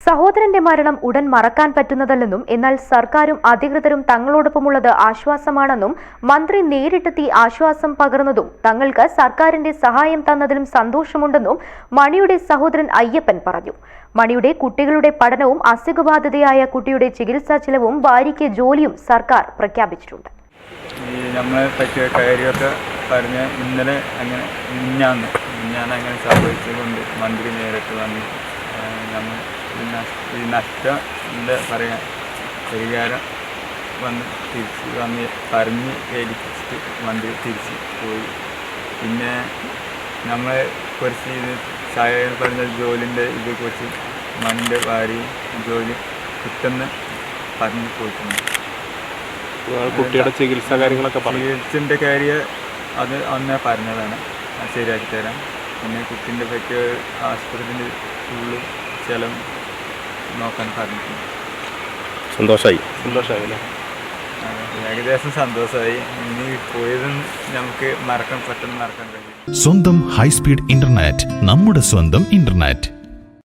സഹോദരന്റെ മരണം ഉടൻ മറക്കാൻ പറ്റുന്നതല്ലെന്നും എന്നാൽ സർക്കാരും അധികൃതരും തങ്ങളോടൊപ്പമുള്ളത് ആശ്വാസമാണെന്നും മന്ത്രി നേരിട്ടെത്തി ആശ്വാസം പകർന്നതും തങ്ങൾക്ക് സർക്കാരിന്റെ സഹായം തന്നതിലും സന്തോഷമുണ്ടെന്നും മണിയുടെ സഹോദരൻ അയ്യപ്പൻ പറഞ്ഞു. മണിയുടെ കുട്ടികളുടെ പഠനവും അസുഖബാധിതയായ കുട്ടിയുടെ ചികിത്സാ ചെലവും ഭാര്യയ്ക്ക് ജോലിയും സർക്കാർ പ്രഖ്യാപിച്ചിട്ടുണ്ട്. ഇന്നലെ അങ്ങനെ മിഞ്ഞാന്ന് അങ്ങനെ ഈ നഷ്ടത്തിന്റെ പറയാൻ നഷ്ടം എന്താ പറയുക പരിഹാരം വന്ന് തിരിച്ച് വന്ന് പറഞ്ഞ് ഏൽപ്പിച്ചിട്ട് വണ്ടി തിരിച്ച് പോയി. പിന്നെ നമ്മൾ കുറച്ച് ഇത് ചായ പറഞ്ഞ ജോലിന്റെ ഇത് കുറച്ച് മണ്ണിന്റെ വാരി ജോലി കിട്ടുന്ന പറഞ്ഞ് പോയിട്ടുണ്ട്. കുട്ടിയുടെ ചികിത്സാ കാര്യങ്ങളൊക്കെ ചികിത്സന്റെ കാര്യം അത് അന്നേ പറഞ്ഞതാണ്. ശരിയാക്കി തരാം. പിന്നെ കുട്ടീന്റെ പറ്റിയ ആശുപത്രിന്റെ ഫുള്ള് ചിലവ് നോക്കാൻ സാധിക്കും. സന്തോഷമായി സന്തോഷമായി അല്ലേ ഏകദേശം സന്തോഷമായി ഇനി പോയതും നമുക്ക് മറക്കാൻ പെട്ടെന്ന് മറക്കാൻ കഴിയും സ്വന്തം ഹൈസ്പീഡ് ഇന്റർനെറ്റ് നമ്മുടെ സ്വന്തം ഇന്റർനെറ്റ്.